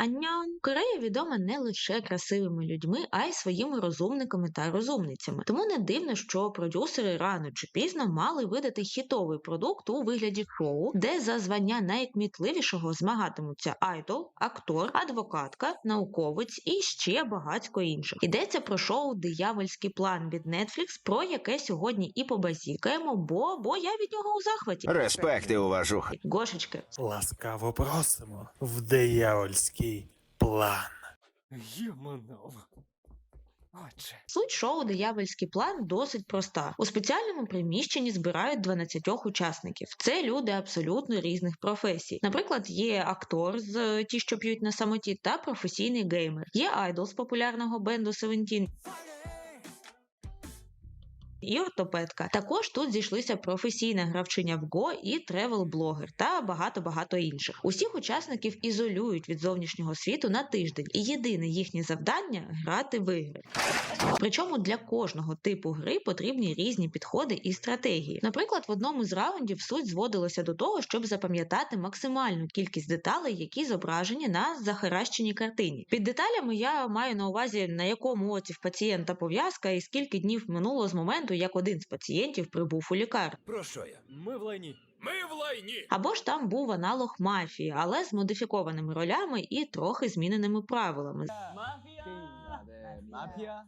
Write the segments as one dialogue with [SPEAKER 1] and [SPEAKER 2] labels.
[SPEAKER 1] Аньон. Корея відома не лише красивими людьми, а й своїми розумниками та розумницями. Тому не дивно, що продюсери рано чи пізно мали видати хітовий продукт у вигляді шоу, де за звання найкмітливішого змагатимуться айдол, актор, адвокатка, науковець і ще багатько інших. Йдеться про шоу Диявольський план від Netflix, про яке сьогодні і побазікаємо, бо, бо я від нього у захваті.
[SPEAKER 2] Респекти, уважух.
[SPEAKER 1] Гошечки,
[SPEAKER 3] Ласкаво просимо в диявольський план.
[SPEAKER 4] Єманов. Отже.
[SPEAKER 1] Суть шоу Диявольський план досить проста. У спеціальному приміщенні збирають 12 учасників. Це люди абсолютно різних професій. Наприклад, є актор з е, ті, що п'ють на самоті, та професійний геймер. Є айдол з популярного бенду Seventeen. І ортопедка. Також тут зійшлися професійна гравчиня в Го і тревел-блогер та багато-багато інших. Усіх учасників ізолюють від зовнішнього світу на тиждень, і єдине їхнє завдання грати в ігри. Причому для кожного типу гри потрібні різні підходи і стратегії. Наприклад, в одному з раундів суть зводилася до того, щоб запам'ятати максимальну кількість деталей, які зображені на захаращеній картині. Під деталями я маю на увазі, на якому оці в пацієнта пов'язка і скільки днів минуло з моменту, моменту, як один з пацієнтів прибув у лікарню.
[SPEAKER 4] Про що я? Ми в лайні. Ми в лайні.
[SPEAKER 1] Або ж там був аналог мафії, але з модифікованими ролями і трохи зміненими правилами.
[SPEAKER 5] Мафія!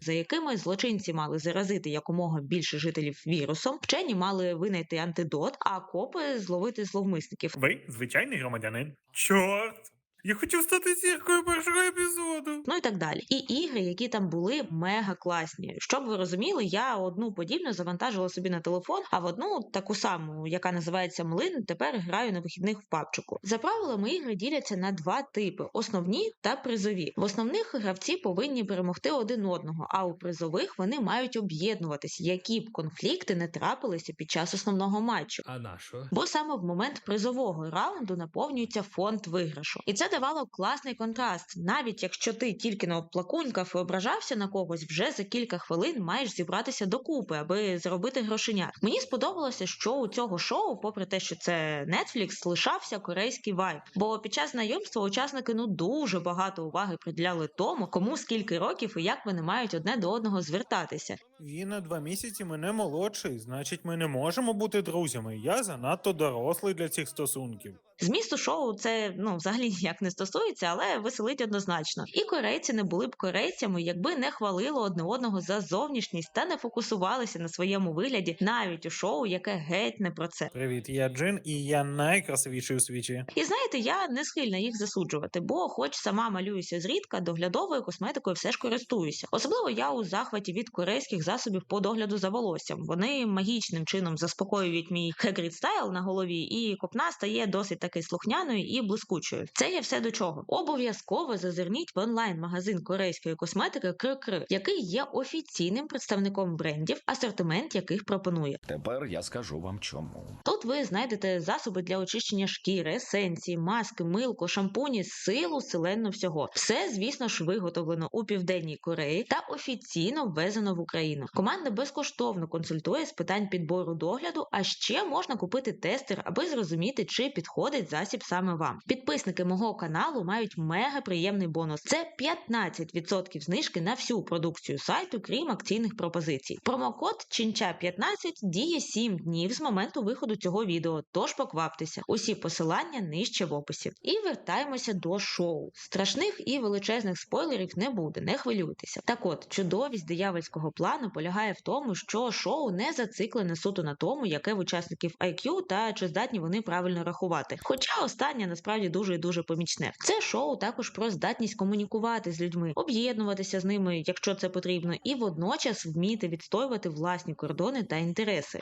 [SPEAKER 1] За якими злочинці мали заразити якомога більше жителів вірусом, вчені мали винайти антидот, а копи зловити зловмисників.
[SPEAKER 3] Ви звичайний громадянин. Чорт! Я хотів стати зіркою першого епізоду.
[SPEAKER 1] Ну і так далі. І ігри, які там були мега класні. Щоб ви розуміли, я одну подібну завантажила собі на телефон, а в одну таку саму, яка називається Млин, тепер граю на вихідних в папчику. За правилами ігри діляться на два типи: основні та призові. В основних гравці повинні перемогти один одного, а у призових вони мають об'єднуватись, які б конфлікти не трапилися під час основного матчу.
[SPEAKER 4] А на що?
[SPEAKER 1] Бо саме в момент призового раунду наповнюється фонд виграшу, і це давало класний контраст. Навіть якщо ти тільки не обплакунькав і ображався на когось, вже за кілька хвилин маєш зібратися докупи, аби заробити грошенят. Мені сподобалося, що у цього шоу, попри те, що це Netflix, лишався корейський вайб. Бо під час знайомства учасники ну дуже багато уваги приділяли тому, кому скільки років і як вони мають одне до одного звертатися.
[SPEAKER 3] Він на два місяці мене молодший, значить, ми не можемо бути друзями. Я занадто дорослий для цих стосунків.
[SPEAKER 1] Змісту шоу це ну взагалі ніяк не стосується, але веселить однозначно. І корейці не були б корейцями, якби не хвалили одне одного за зовнішність та не фокусувалися на своєму вигляді навіть у шоу, яке геть не про це.
[SPEAKER 3] Привіт, я Джин, і я найкрасивіший у світі.
[SPEAKER 1] І знаєте, я не схильна їх засуджувати, бо, хоч сама малююся зрідка, доглядовою косметикою все ж користуюся. Особливо я у захваті від корейських засобів по догляду за волоссям. Вони магічним чином заспокоюють мій хегрід стайл на голові, і копна стає досить таки слухняною і блискучою. Це є все до чого. Обов'язково зазирніть в онлайн-магазин корейської косметики Крикри, який є офіційним представником брендів, асортимент яких пропонує.
[SPEAKER 2] Тепер я скажу вам чому.
[SPEAKER 1] Тут ви знайдете засоби для очищення шкіри, есенції, маски, милку, шампуні, силу, селенно всього. Все, звісно ж, виготовлено у південній Кореї та офіційно ввезено в Україну. Команда безкоштовно консультує з питань підбору догляду, а ще можна купити тестер, аби зрозуміти, чи підходить засіб саме вам. Підписники мого каналу мають мега приємний бонус. Це 15% знижки на всю продукцію сайту, крім акційних пропозицій. Промокод Чинча15 діє 7 днів з моменту виходу цього відео, тож покваптеся. Усі посилання нижче в описі. І вертаємося до шоу. Страшних і величезних спойлерів не буде, не хвилюйтеся. Так от, чудовість диявольського плану полягає в тому, що шоу не зациклене суто на тому, яке в учасників IQ та чи здатні вони правильно рахувати. Хоча останнє насправді дуже і дуже помічне. Це шоу також про здатність комунікувати з людьми, об'єднуватися з ними, якщо це потрібно, і водночас вміти відстоювати власні кордони та інтереси.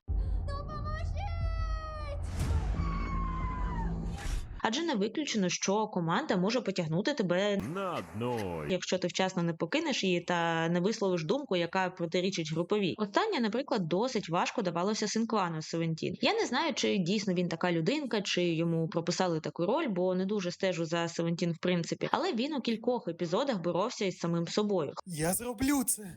[SPEAKER 1] Адже не виключено, що команда може потягнути тебе,
[SPEAKER 6] На дно.
[SPEAKER 1] якщо ти вчасно не покинеш її та не висловиш думку, яка протирічить груповій. Останнє, наприклад, досить важко давалося Синклану Севентін. Я не знаю, чи дійсно він така людинка, чи йому прописали таку роль, бо не дуже стежу за Севентін в принципі. Але він у кількох епізодах боровся із самим собою.
[SPEAKER 3] Я зроблю це.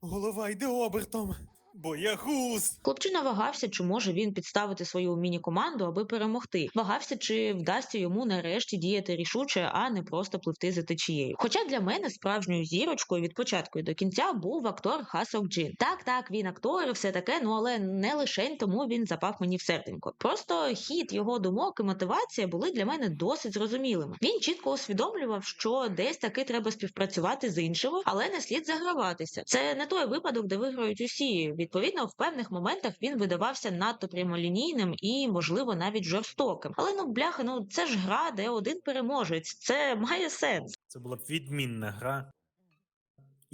[SPEAKER 3] Голова йде обертом. Боягуз!
[SPEAKER 1] Хлопчина вагався, чи може він підставити свою міні-команду, аби перемогти. Вагався, чи вдасться йому нарешті діяти рішуче, а не просто пливти за течією. Хоча для мене справжньою зірочкою від початку і до кінця був актор Хасок Джин. Так, так, він актор, і все таке, ну але не лише тому він запав мені в серденько. Просто хід його думок і мотивація були для мене досить зрозумілими. Він чітко усвідомлював, що десь таки треба співпрацювати з іншими, але не слід заграватися. Це не той випадок, де виграють усі. Відповідно, в певних моментах він видавався надто прямолінійним і, можливо, навіть жорстоким. Але ну бляха, ну це ж гра, де один переможець. Це має сенс.
[SPEAKER 3] Це була б відмінна гра,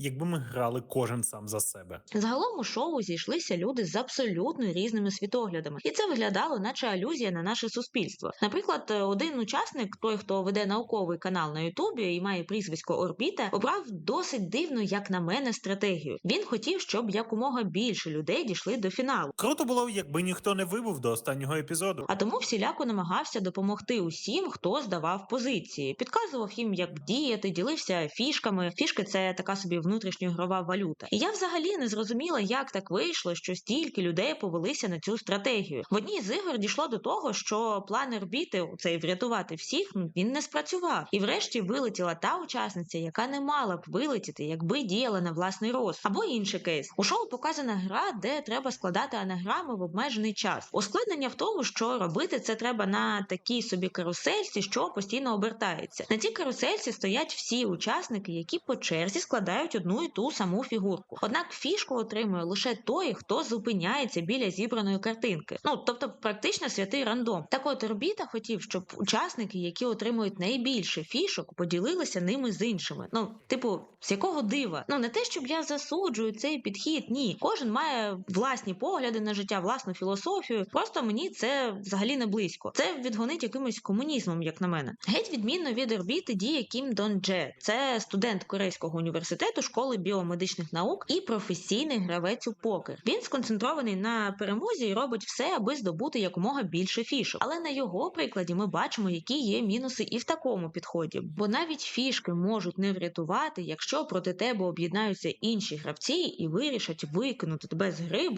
[SPEAKER 3] якби ми грали кожен сам за себе.
[SPEAKER 1] Загалом у шоу зійшлися люди з абсолютно різними світоглядами, і це виглядало, наче алюзія на наше суспільство. Наприклад, е, один учасник, той, хто веде науковий канал на Ютубі і має прізвисько Орбіта, обрав досить дивну, як на мене, стратегію. Він хотів, щоб якомога більше людей дійшли до фіналу.
[SPEAKER 3] Круто було, якби ніхто не вибув до останнього епізоду.
[SPEAKER 1] А тому всіляко намагався допомогти усім, хто здавав позиції, підказував їм, як діяти, ділився фішками. Фішки це така собі внутрішньогрова валюта. І я взагалі не зрозуміла, як так вийшло, що стільки людей повелися на цю стратегію. В одній з ігор дійшло до того, що план орбіти, цей врятувати всіх, він не спрацював. І врешті вилетіла та учасниця, яка не мала б вилетіти, якби діяла на власний роз. Або інший кейс. У шоу показана гра, де треба складати анаграми в обмежений час. Ускладнення в тому, що робити це треба на такій собі карусельці, що постійно обертається. На цій карусельці стоять всі учасники, які по черзі складають одну і ту саму фігурку. Однак фішку отримує лише той, хто зупиняється біля зібраної картинки. Ну тобто, практично святий рандом. Так от орбіта хотів, щоб учасники, які отримують найбільше фішок, поділилися ними з іншими. Ну, типу, з якого дива? Ну не те, щоб я засуджую цей підхід. Ні, кожен має власні погляди на життя, власну філософію. Просто мені це взагалі не близько. Це відгонить якимось комунізмом, як на мене. Геть відмінно від орбіти діє Кім Дон Дже. Це студент Корейського університету школи біомедичних наук і професійний гравець у покер. Він сконцентрований на перемозі і робить все, аби здобути якомога більше фішок. Але на його прикладі ми бачимо, які є мінуси і в такому підході. Бо навіть фішки можуть не врятувати, якщо проти тебе об'єднаються інші гравці і вирішать викинути тебе з гри,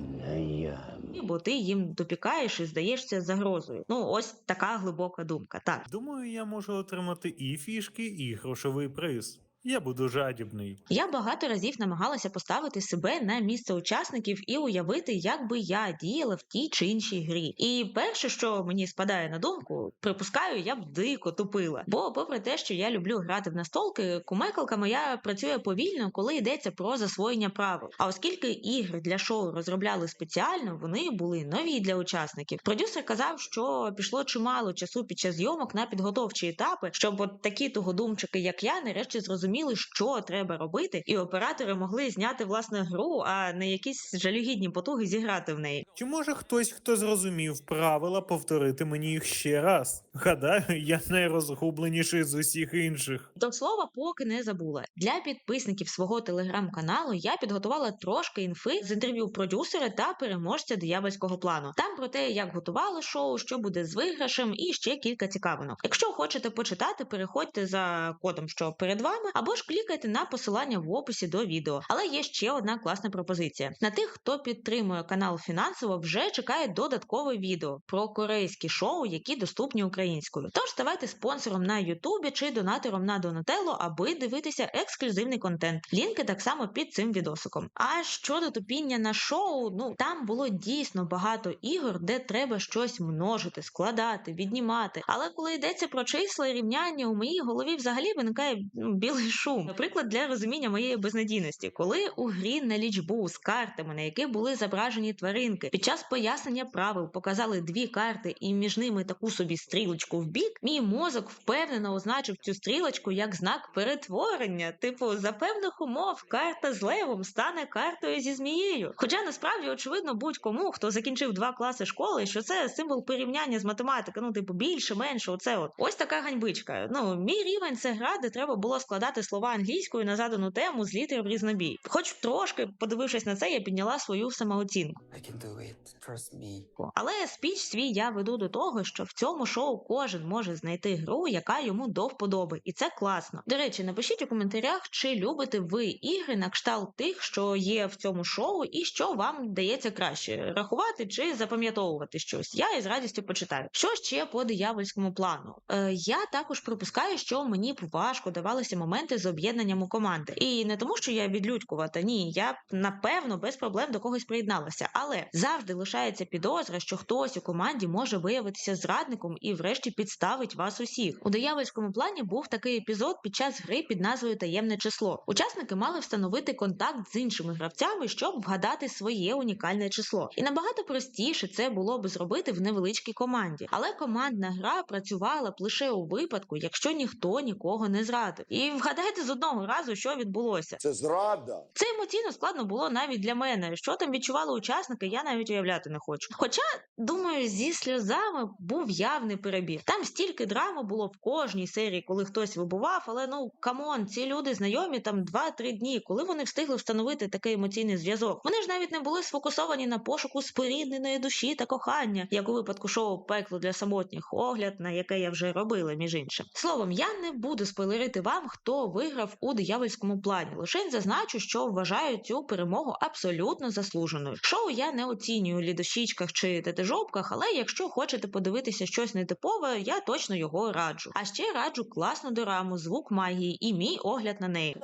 [SPEAKER 1] бо ти їм допікаєш і здаєшся загрозою. Ну ось така глибока думка. Так.
[SPEAKER 3] Думаю, я можу отримати і фішки, і грошовий приз. Я буду жадібний.
[SPEAKER 1] Я багато разів намагалася поставити себе на місце учасників і уявити, як би я діяла в тій чи іншій грі. І перше, що мені спадає на думку, припускаю, я б дико тупила. Бо, попри те, що я люблю грати в настолки, кумекалка моя працює повільно, коли йдеться про засвоєння правил. А оскільки ігри для шоу розробляли спеціально, вони були нові для учасників. Продюсер казав, що пішло чимало часу під час зйомок на підготовчі етапи, щоб от такі тугодумчики, як я, нарешті зрозуміли, що треба робити, і оператори могли зняти власне гру, а не якісь жалюгідні потуги зіграти в неї.
[SPEAKER 3] Чи може хтось, хто зрозумів правила, повторити мені їх ще раз? Гадаю, я найрозгубленіший з усіх інших.
[SPEAKER 1] До слова, поки не забула. Для підписників свого телеграм-каналу я підготувала трошки інфи з інтерв'ю продюсера та переможця диявольського плану. Там про те, як готували шоу, що буде з виграшем, і ще кілька цікавинок. Якщо хочете почитати, переходьте за кодом, що перед вами, або ж клікайте на посилання в описі до відео. Але є ще одна класна пропозиція. На тих, хто підтримує канал фінансово, вже чекає додаткове відео про корейські шоу, які доступні українською. Тож ставайте спонсором на Ютубі чи донатором на Донателло, аби дивитися ексклюзивний контент. Лінки так само під цим відосиком. А щодо тупіння на шоу, ну там було дійсно багато ігор, де треба щось множити, складати, віднімати. Але коли йдеться про числа і рівняння, у моїй голові взагалі виникає ну, білий шум. Наприклад, для розуміння моєї безнадійності, коли у грі на лічбу з картами, на яких були зображені тваринки, під час пояснення правил показали дві карти і між ними таку собі стрілочку в бік, мій мозок впевнено означив цю стрілочку як знак перетворення. Типу, за певних умов карта з левом стане картою зі змією. Хоча насправді очевидно будь-кому, хто закінчив два класи школи, що це символ порівняння з математики. Ну, типу, більше, менше, оце от ось така ганьбичка. Ну, мій рівень це гра, де треба було складати слова англійською на задану тему з літер в різнобій. Хоч трошки, подивившись на це, я підняла свою самооцінку.
[SPEAKER 6] I can do it. Trust me.
[SPEAKER 1] Але спіч свій я веду до того, що в цьому шоу кожен може знайти гру, яка йому до вподоби, і це класно. До речі, напишіть у коментарях, чи любите ви ігри на кшталт тих, що є в цьому шоу, і що вам дається краще рахувати чи запам'ятовувати щось. Я із радістю почитаю. Що ще по диявольському плану? Е, я також припускаю, що мені б важко давалися моменти з об'єднанням у команди, і не тому, що я відлюдькувата, ні, я напевно без проблем до когось приєдналася, але завжди лишається підозра, що хтось у команді може виявитися зрадником і, врешті, підставить вас усіх. У диявольському плані був такий епізод під час гри під назвою Таємне число. Учасники мали встановити контакт з іншими гравцями, щоб вгадати своє унікальне число. І набагато простіше це було би зробити в невеличкій команді. Але командна гра працювала б лише у випадку, якщо ніхто нікого не зрадив. І вгадайте з одного разу, що відбулося.
[SPEAKER 7] Це зрада.
[SPEAKER 1] Це емоційно складно було навіть для мене. Що там відчували учасники, я навіть уявляти не хочу. Хоча, думаю, зі сльозами був явний перебір. Там стільки драми було в кожній серії, коли хтось вибував, але ну камон, ці люди знайомі там 2-3 дні. Коли вони встигли встановити такий емоційний зв'язок? Вони ж навіть не були сфокусовані на пошуку спорідненої душі та кохання, як у випадку шоу Пекло для самотніх, огляд, на яке я вже робила, між іншим. Словом, я не буду спойлерити вам, хто виграв у диявольському плані. Лише зазначу, що вважаю цю перемогу абсолютно заслуженою. Шоу я не оцінюю лідощічках чи тетежопках, але якщо хочете подивитися щось нетипове, я точно його раджу. А ще раджу класну дораму, звук магії і мій огляд на неї.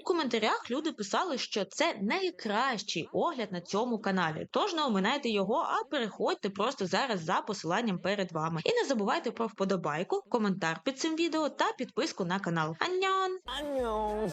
[SPEAKER 1] У коментарях люди писали, що це найкращий огляд на цьому каналі. Тож не оминайте його, а переходьте просто зараз за посиланням перед вами. І не забувайте про вподобайку, коментар під цим відео та підписку на канал. Аньон!